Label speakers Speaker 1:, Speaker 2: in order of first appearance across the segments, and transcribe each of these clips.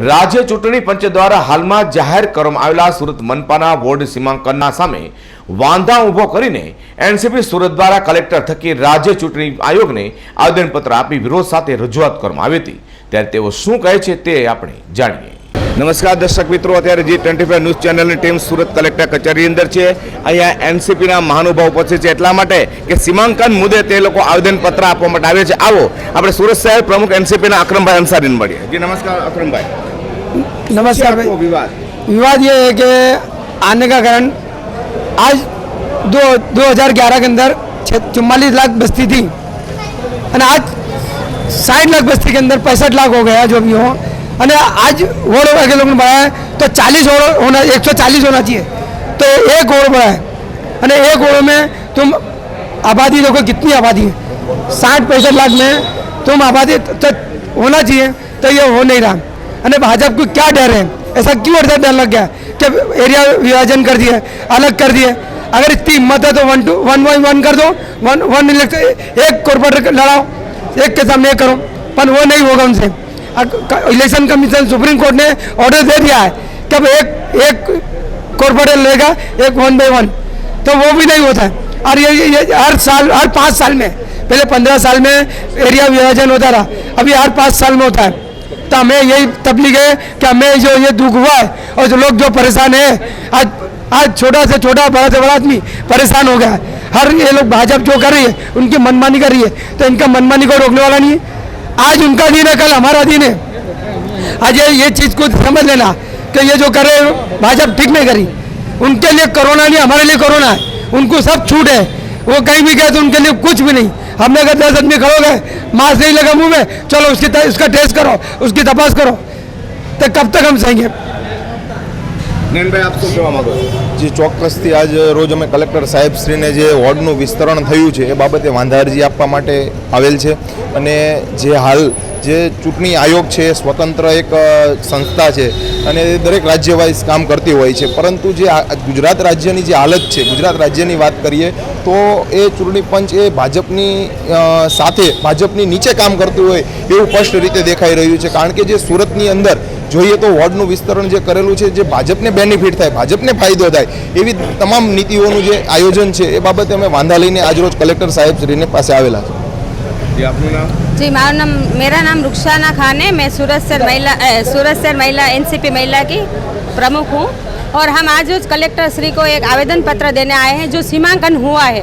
Speaker 1: રાજ્ય ચૂંટણી પંચ દ્વારા હાલમાં જાહેર કરવામાં આવેલા સુરત મનપાના વોર્ડ સીમાંકનના સામે વાંધા ઊભો કરીને એનસીપી સુરત દ્વારા કલેક્ટર થકી રાજ્ય ચૂંટણી આયોગને આવેદનપત્ર આપી વિરોધ સાથે રજૂઆત કરવામાં આવી હતી ત્યારે તેઓ શું કહે છે તે આપણે જાણીએ નમસ્કાર દર્શક મિત્રો અત્યારે જી ટ્વેન્ટી ફાઈવ ન્યૂઝ ચેનલની ટીમ સુરત કલેક્ટર કચેરી અંદર છે અહીંયા એનસીપીના મહાનુભાવ ઉપસ્થિત છે એટલા માટે કે સીમાંકન મુદ્દે તે લોકો આવેદનપત્ર આપવા માટે આવે છે આવો આપણે સુરત શહેર પ્રમુખ એનસીપીના અક્રમભાઈ અંસારીને મળીએ જી નમસ્કાર અક્રમભાઈ
Speaker 2: નમસ્કાર
Speaker 1: વિવાદ
Speaker 2: વિવાદ એ है कि आने का कारण आज दो दो हज़ार ग्यारह ચુમ્માલીસ લાખ चुम्बालीस लाख અને આજ સાઠ લાખ બસ્તી लाख बस्ती के अंदर पैंसठ लाख हो गया जो અને આજ 4وڑ આગેલોમાં બરાય તો 40 وڑ હોના 140 હોના જોઈએ તો એક ગોળ બરાય અને એક ગોળો મે તુમ આबादी લોકો કેટલી આबादी है 60 65 લાખ મે તુમ આबादी તો હોના જોઈએ તો એ હો નહી રા અને ભાજપ કી ક્યા ડર હે એસા કીવર સા ડર લગ ગયા કે એરિયા વિભાજન કર દિયા અલગ કર દિયા agar itni madad ho 1 to 1 by 1 kar do 1 one ek corporator ladao ek ke samne karo par wo nahi hoga unse election commission supreme court ने ऑर्डर दे दिया है कि अब एक एक कॉरपोरेट लेगा एक वन बाई वन तो वो भी नहीं होता है और ये, ये, ये हर साल हर पाँच साल में पहले पंद्रह साल में एरिया विभाजन होता रहा अभी हर पाँच साल में होता है तो हमें यही तबलीग है कि हमें जो ये दुख हुआ है और जो लोग जो परेशान है आज आज छोटा से छोटा बड़ा से बड़ा आदमी परेशान हो गया है हर ये लोग भाजपा जो कर रही है उनकी मनमानी कर रही है तो इनका मनमानी को रोकने वाला नहीं है आज उनका दिन है कल हमारा दिन है आज ये ये चीज़ को समझ लेना कि ये जो करे भाजपा ठीक नहीं करी उनके लिए कोरोना नहीं हमारे लिए कोरोना है उनको सब छूट है वो कहीं भी गए तो उनके लिए कुछ भी नहीं हमने अगर दस आदमी खड़ो गए मास्क नहीं लगा मुंह में चलो उसकी उसका टेस्ट करो उसकी तपास करो तो कब तक हम सहेंगे
Speaker 1: भाई आपको
Speaker 3: જે ચોક્કસથી આજ રોજ અમે કલેક્ટર સાહેબશ્રીને જે વોર્ડનું વિસ્તરણ થયું છે એ બાબતે વાંધારજી આપવા માટે આવેલ છે અને જે હાલ જે ચૂંટણી આયોગ છે સ્વતંત્ર એક સંસ્થા છે અને દરેક રાજ્યવાઇઝ કામ કરતી હોય છે પરંતુ જે ગુજરાત રાજ્યની જે હાલત છે ગુજરાત રાજ્યની વાત કરીએ તો એ ચૂંટણી પંચ એ ભાજપની સાથે ભાજપની નીચે કામ કરતું હોય એવું સ્પષ્ટ રીતે દેખાઈ રહ્યું છે કારણ કે જે સુરતની અંદર જોઈએ તો વોર્ડનું વિસ્તરણ જે કરેલું છે જે ભાજપને બેનિફિટ થાય ભાજપને ફાયદો થાય એવી તમામ નીતિઓનું જે આયોજન છે એ બાબતે અમે વાંધા લઈને આજરોજ કલેક્ટર સાહેબ શ્રીને પાસે આવેલા છે
Speaker 4: जी મારું નામ મેરા નામ રુક્ષાના ખાન है मैं મહિલા शहर महिला મહિલા शहर महिला एनसीपी महिला की प्रमुख हूँ और કલેક્ટર શ્રી रोज એક श्री को एक आवेदन पत्र देने आए हैं जो सीमांकन हुआ है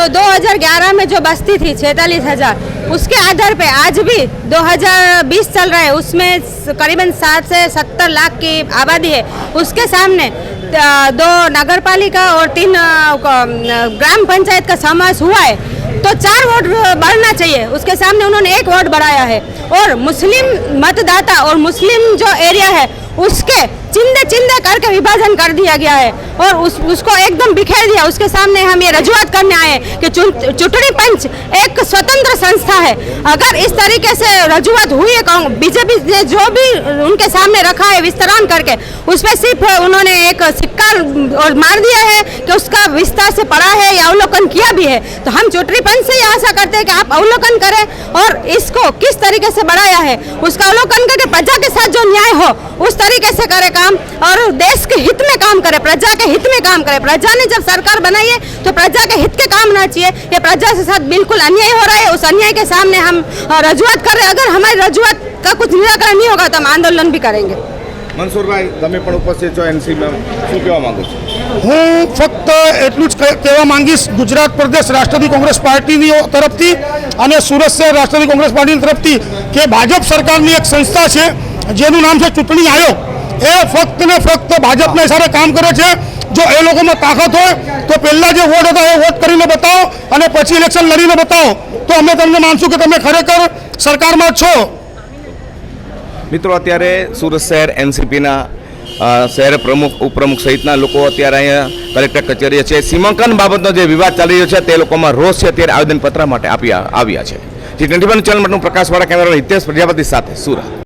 Speaker 4: तो 2011 में जो बस्ती थी 46000 उसके आधार पे आज भी 2020 चल रहा है उसमें करीबन सात से सत्तर लाख की आबादी है उसके सामने दो नगर पालिका और तीन ग्राम पंचायत का समावेश हुआ है तो चार वोट बढ़ना चाहिए उसके सामने उन्होंने एक वोट बढ़ाया है और मुस्लिम मतदाता और मुस्लिम जो एरिया है उसके चिंदे चिंदे करके विभाजन कर दिया गया है और उस उसको एकदम बिखेर दिया उसके सामने हम ये रजुआत करने आए कि चुटनी पंच एक स्वतंत्र संस्था है अगर इस तरीके से रजुआत हुई है बीजेपी ने जो भी उनके सामने रखा है विस्तरण करके उस पर सिर्फ उन्होंने एक सिक्का और मार दिया है कि उसका विस्तार से पड़ा है या अवलोकन किया भी है तो हम चुटनी पंच से ही आशा करते हैं कि आप अवलोकन करें और इसको किस तरीके से बढ़ाया है उसका अवलोकन करके प्रजा के साथ जो न्याय हो उस तरीके से करें काम और देश के हित में काम करे प्रजा के हित में काम करे प्रजा ने जब सरकार बनाई है तो प्रजा के हित के काम होना चाहिए ये प्रजा के साथ बिल्कुल अन्याय हो रहा है उस अन्याय के सामने हम रजुआत कर रहे हैं अगर हमारी रजुआत का कुछ निराकरण नहीं होगा तो हम आंदोलन भी करेंगे मंसूर भाई
Speaker 1: મનસુરભાઈ તમે उपस्थित ઉપસ્થિત एनसी में શું કહેવા માંગો છો
Speaker 5: હું ફક્ત એટલું જ કહેવા માંગીશ ગુજરાત પ્રદેશ રાષ્ટ્રવાદી કોંગ્રેસ પાર્ટીની તરફથી અને સુરત શહેર રાષ્ટ્રવાદી કોંગ્રેસ પાર્ટીની તરફથી કે ભાજપ સરકારની એક સંસ્થા છે જેનું નામ છે ચૂંટણી આયોગ એ ફક્ત ને ફક્ત ભાજપના ઇશારે કામ કરે છે જો એ લોકોમાં તાકાત હોય તો પહેલાં જે વોટ હતા એ વોટ કરીને બતાવો અને પછી ઇલેક્શન લડીને બતાવો તો અમે તમને માનશું કે તમે ખરેખર સરકારમાં છો
Speaker 1: મિત્રો અત્યારે સુરત શહેર એનસીપીના શહેર પ્રમુખ ઉપપ્રમુખ સહિતના લોકો અત્યારે અહીંયા કલેક્ટર કચેરીએ છે સીમાંકન બાબતનો જે વિવાદ ચાલી રહ્યો છે તે લોકોમાં રોષ છે અત્યારે આવેદનપત્ર માટે આપ્યા આવ્યા છે જી ટ્વેન્ટી વન ચેનલ માટેનું પ્રકાશવાળા કેમેરા હિતેશ પ્રજાપતિ સાથે સુરત